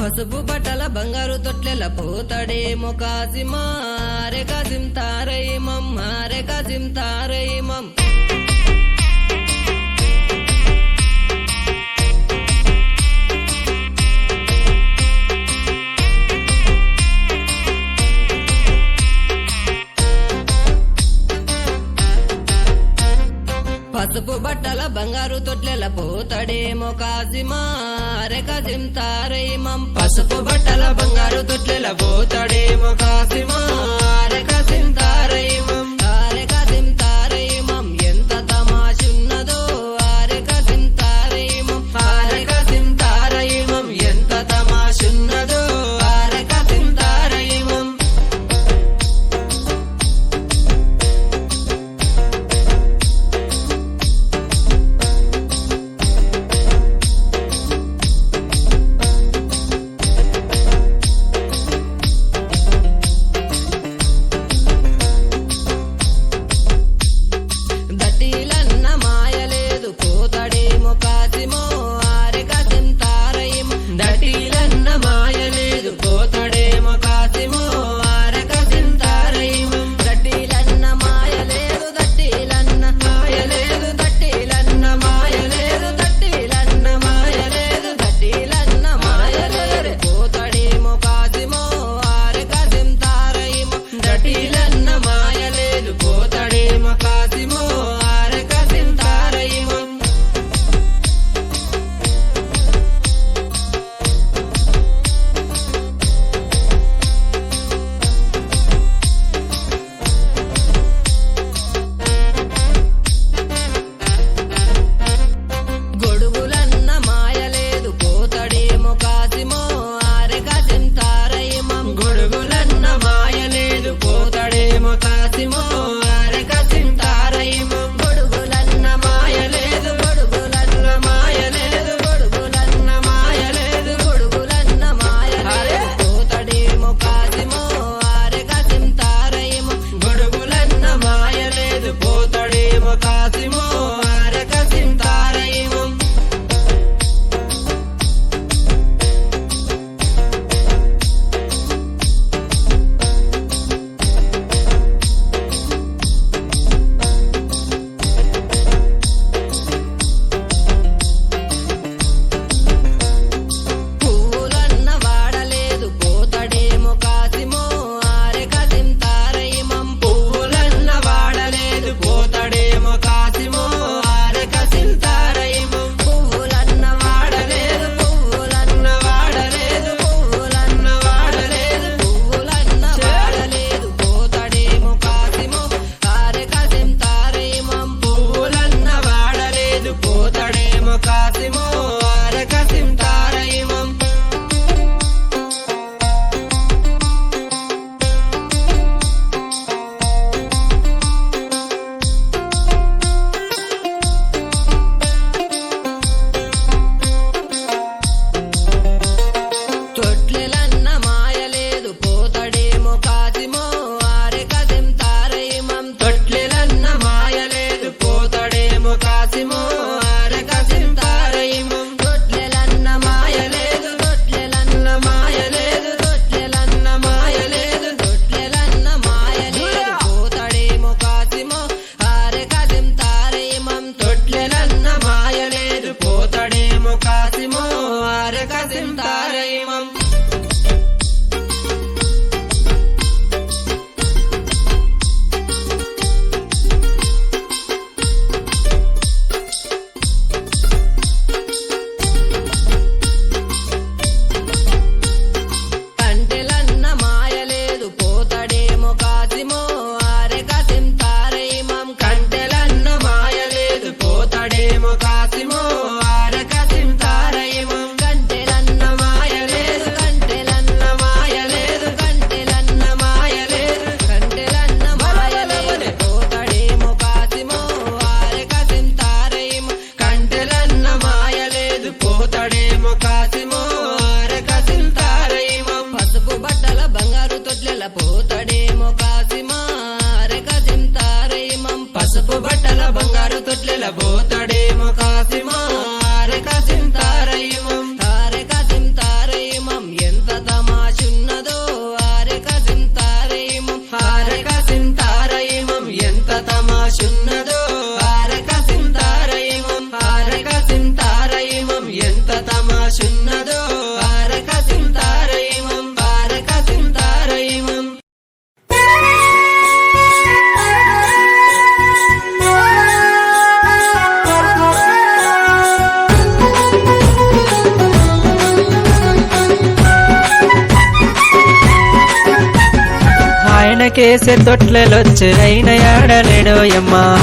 పసుపు బట్టల బంగారు తొట్లెల పోతడేమో కాసిమారే కాసిం తారయ్యమ్మ రే కాసిం తారయ్యమ్మ పసుపు బట్టల బంగారు తొట్లెల పోతడేమో కాజిమా అరే కాజిం తారేమం పసుపు బట్టల బంగారు తొట్లెల పోతడేమో కాజిమా అరే కాజిం తారేమో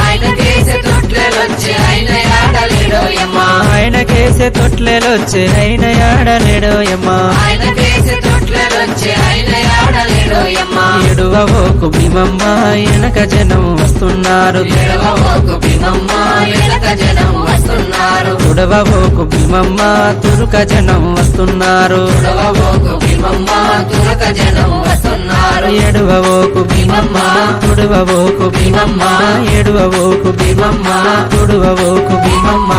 ఆయనకేసే తొట్లెలొచ్చే అయిన ఆడలేడోయమ్మ ఆయన కేసే తొట్లెలొచ్చి ఆయన ఆడలేడోయమ్మ ఆయనకేసే తొట్లెలొచ్చే అయిన ఆడలేడోయమ్మ ఆయన భీమమ్మ వెనక జనం వస్తున్నారు. ఎడవబోకు భీమమ్మ వెనక జనం వస్తున్నారు. తుడవోకు భీమమ్మ తురుక జనం వస్తున్నారు ఎడవబోకు భీమమ్మ తురక జనం వస్తున్నారు భీమమ్మ తుడవోకు భీమమ్మ ఎడువోకు భీమమ్మ. తుడవోకు భీమమ్మ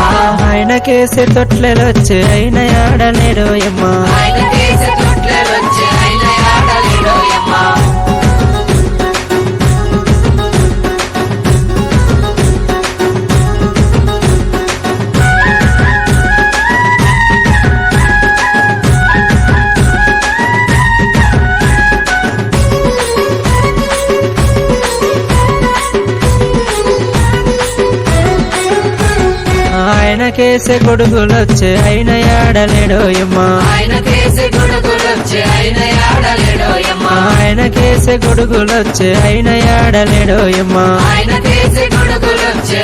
తొట్లెలొచ్చే అయిన ఆయన కేసే తొట్లెలొచ్చి ఆయనకేసే గొడుగులొచ్చే అయిన ఆడలేడోయమ్మ ఆయన కేసే గొడుగులొచ్చి ఆయన ఆడలేడోయమ్మ ఆయనకేసే గొడుగులొచ్చే అయిన ఆడలేడోయమ్మ ఆయన కేసే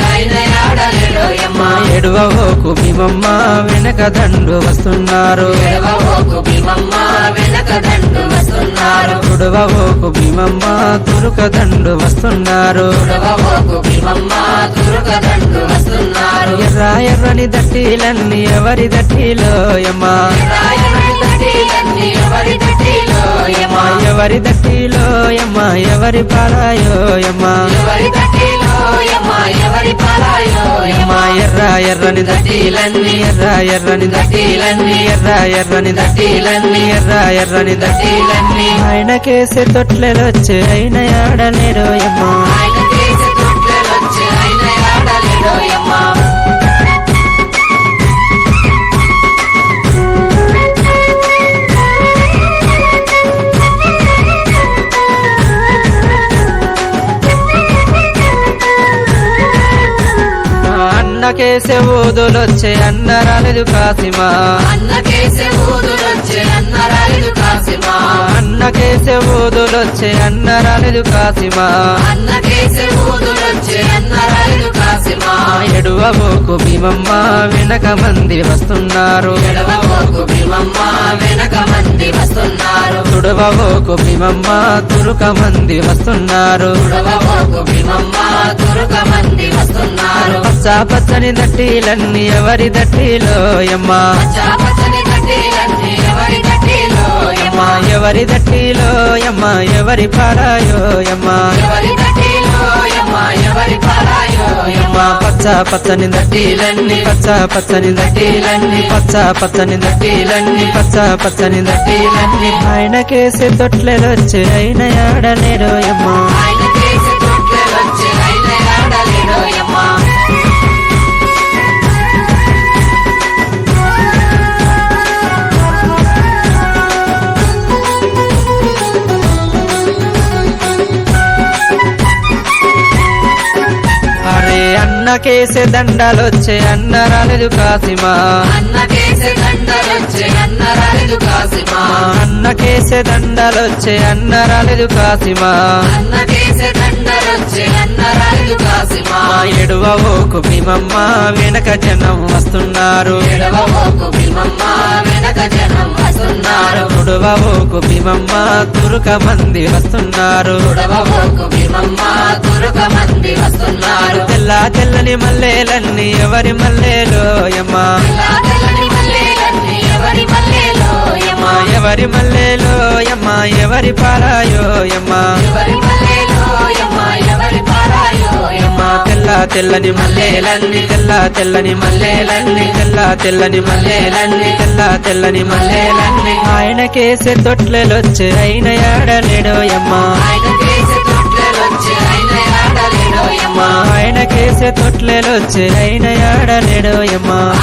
ఆయన ఆడలేడోయమ్మ ఎడువోకు భీమమ్మ వెనక దండు వస్తున్నారు. ఎడవబోకు భీమమ్మ వెనక దండు వస్తున్నారు. తుడవోకు భీమమ్మ తురుక దండు వస్తున్నారు. ఎడవబోకు భీమమ్మ తురక దండు వస్తున్నారు. ఎర్ర ఎర్రని దట్టిలన్నీ ఎవరి రాయని దట్టిలన్నీ ఎవరి ఎవరి దట్టిలోయమ్మ ఎవరి పాలాయోయమ్మ ఎవరి ఎర్రని దట్టిలన్నీ ఎర్ర ఎర్రని దట్టిలన్నీ ఎర్ర ఎర్రని దట్టిలన్నీ ఎర్ర ఎర్రని దట్టిలన్నీ ఆయనకేసే తొట్లెలొచ్చే అయిన ఆడలేడోయమ్మ అన్నకేసే ఊదులొచ్చే అన్న రాలేదు కాసిమా. అన్న కేసే ఊదులొచ్చి అన్న రాయదు కాసిమా. అన్నకేసే ఊదులొచ్చే అన్న రాలేదు కాసిమా. అన్న కేసే ఊదులొచ్చి అన్న ఎడువబోకు భీమమ్మ వెనక మంది వస్తున్నారు. ఎడవబోకు భీమమ్మ వెనక మంది వస్తున్నారు. తుడవబోకు భీమమ్మ తురుక మంది వస్తున్నారు. ఎడవబోకు భీమమ్మ తురుక మంది వస్తున్నారు. పచ్చ పచ్చని దట్టిలన్నీ ఎవరి చాపచని దట్టిలన్నీ ఎవరి దట్టిలోయమ్మ ఎవరి దట్టిలోయమ్మ ఎవరి ఎవరి దట్టిలోయమ్మ ఎవరి పచ్చ పచ్చని దట్టిలన్నీ పచ్చ పచ్చని దట్టిలన్నీ పచ్చ పచ్చని దట్టిలన్నీ పచ్చ పచ్చని దట్టిలన్నీ ఆయనకేసే తొట్లెలొచ్చే అయిన ఆడలేడోయమ్మ ఆయన అన్నకేసే దండలొచ్చే అన్న రాలేదు కాసిమా. అన్న కేసే దండలొచ్చి అన్న రాలేదు కాసిమా. అన్నకేసే దండాలొచ్చే అన్న రాలేదు కాసిమా. అన్న కేసే దండలొచ్చి అన్న రాలేదు కాసిమా ఎడువోకు భీమమ్మ వెనక జనం వస్తున్నారు. ఎడవబోకు భీమమ్మ వెనక జనం వస్తున్నారు. తుడవోకు భీమమ్మ తురుక మంది వస్తున్నారు. ఎడవబోకు భీమమ్మ తురుక మంది వస్తున్నారు. తెల్ల తెల్లని మల్లెలన్నీ ఎవరి మల్లెలోయమ్మ. ఇలా ఎవరి మల్లెలోయమ్మ ఎవరి ఎవరి పారాయో ఎవరి తెల్ల తెల్లని మల్లెలన్ని తెల్ల తెల్లని మల్లెలన్ని తెల్ల తెల్లని మల్లెలన్ని తెల్ల తెల్లని మల్లెలన్నీ. ఆయనకేసే తొట్లెలొచ్చే అయిన ఆడలేడోయమ్మ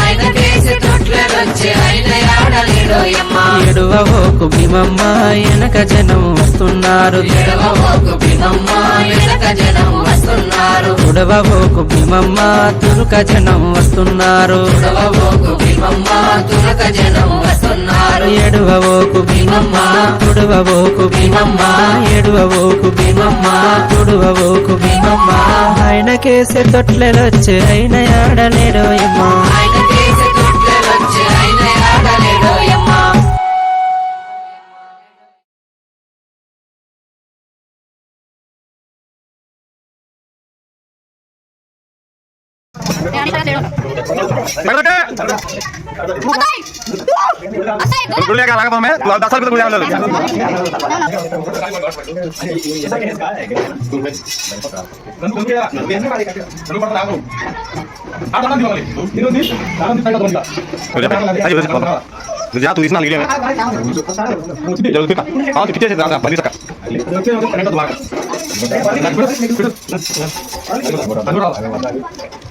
ఆయనకేసే తొట్లెలొచ్చే అయిన ఆడలేడోయమ్మ ఎడువోకు భీమమ్మ వెనక జనం వస్తున్నారు. ఎడవబోకు భీమమ్మ తుడవోకు తురుక జనం వస్తున్నారు. ఎడువోకు భీమమ్మ తుడవబోకు భీమమ్మ ఎడువబోకు భీమమ్మ తుడవబోకు భీమమ్మ. కేసే తొట్లెలొచ్చే అయిన ఆడలేడోయమ్మ गुड़िया का लागत हमें दस रुपये गुड़िया ले जा तू इतना लीले में जल्दी पे हाँ कितने से ज़्यादा बनी सका लगभग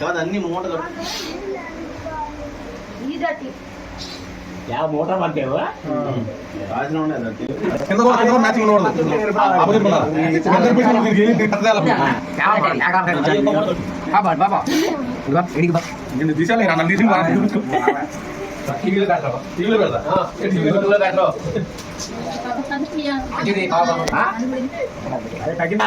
కాదు అన్ని మూట యా మూట పట్టేవా రాసిన ఉండేది మ్యాచింగ్ బాబా. బాబా. తీసాలి తగ్గింది